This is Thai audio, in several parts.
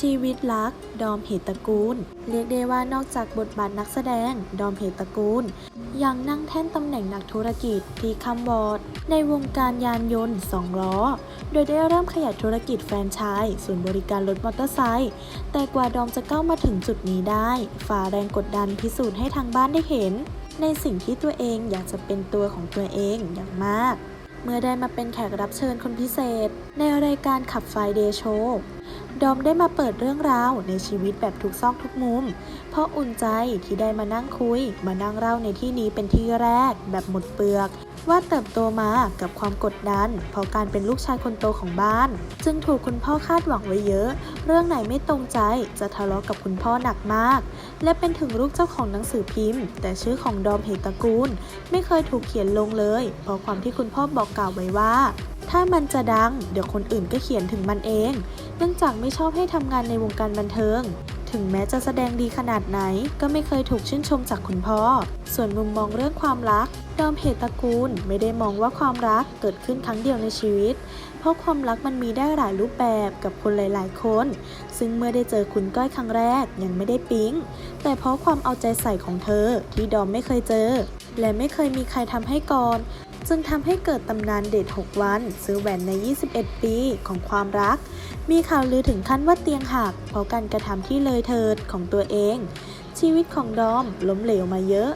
ชีวิตรัก ดอมเหตระกูล เรียกได้ว่านอกจากบทบาทนักแสดง ดอมเหตระกูล ยังนั่งแท่นตำแหน่งนักธุรกิจที่คำวอร์ด ในวงการยานยนต์สองล้อ โดยได้เริ่มขยายธุรกิจแฟรนไชส์ศูนย์บริการรถมอเตอร์ไซค์แต่กว่าดอมจะก้าวมาถึงจุดนี้ได้ ฝ่าแรงกดดันพิสูจน์ให้ทางบ้านได้เห็น ในสิ่งที่ตัวเองอยากจะเป็นตัวของตัวเองอย่างมากเมื่อได้มาเป็นแขกรับเชิญคนพิเศษ ในรายการขับไฟเดย์โช ดอมได้มาเปิดเรื่องราวในชีวิตแบบทุกซอกทุกมุม เพราะอุ่นใจที่ได้มานั่งคุย มานั่งเล่าในที่นี้เป็นที่แรก แบบหมดเปลือก ว่าเติบโตมากับความกดดัน เพราะการเป็นลูกชายคนโตของบ้าน จึงถูกคุณพ่อคาดหวังไว้เยอะ เรื่องไหนไม่ตรงใจจะทะเลาะกับคุณพ่อหนักมาก และเป็นถึงลูกเจ้าของหนังสือพิมพ์ แต่ชื่อของดอมเหตระกูล ไม่เคยถูกเขียนลงเลย เพราะความที่คุณพ่อบอกกล่าวไว้ว่า ถ้ามันจะดัง เดี๋ยวคนอื่นก็เขียนถึงมันเอง เนื่องจากไม่ชอบให้ทำงานในวงการบันเทิง ถึงแม้จะแสดงดีขนาดไหน ก็ไม่เคยถูกชื่นชมจากคุณพ่อ ส่วนมุมมองเรื่องความรัก ดอมเหตุตระกูลไม่ได้มองว่าความรักเกิดขึ้นครั้งเดียวในชีวิต เพราะความรักมันมีได้หลายรูปแบบกับคนหลาย ๆ คน ซึ่งเมื่อได้เจอคุณก้อยครั้งแรกยังไม่ได้ปิ๊ง แต่เพราะความเอาใจใส่ของเธอที่ดอมไม่เคยเจอ และไม่เคยมีใครทำให้ก่อน จึงทำให้เกิดตำนานเดท6 วัน ซื้อแหวนใน 21 ปีของความรัก มีข่าวลือถึงขั้นว่าเตียงหัก เพราะการกระทำที่เลยเถิดของตัวเอง ชีวิตของดอมล้มเหลวมาเยอะ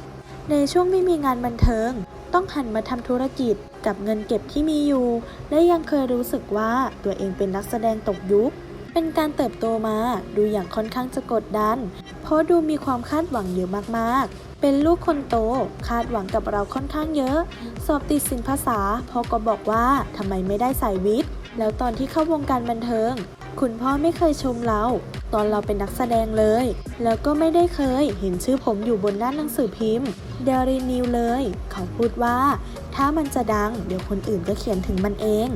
ในช่วงไม่มีงานบันเทิง ต้องหันมาทำธุรกิจกับเงินเก็บที่มีอยู่ และยังเคยรู้สึกว่าตัวเองเป็นนักแสดงตกยุค เป็นการเติบโตมาดูอย่างค่อนข้างจะกดดัน เพราะดูมีความคาดหวังเยอะมากๆ เป็นลูกคนโตคาดหวังกับเราค่อนข้างเยอะ สอบติดสินภาษาพ่อก็บอกว่าทำไมไม่ได้สายวิทย์ แล้วตอนที่เข้าวงการบันเทิง คุณพ่อไม่เคยชมเรา ตอนเราเป็นนักแสดงเลย แล้วก็ไม่ได้เคยเห็นชื่อผมอยู่บนหน้าหนังสือพิมพ์เดลีนิวเลย เขาพูดว่า ถ้ามันจะดัง เดี๋ยวคนอื่นก็เขียนถึงมันเอง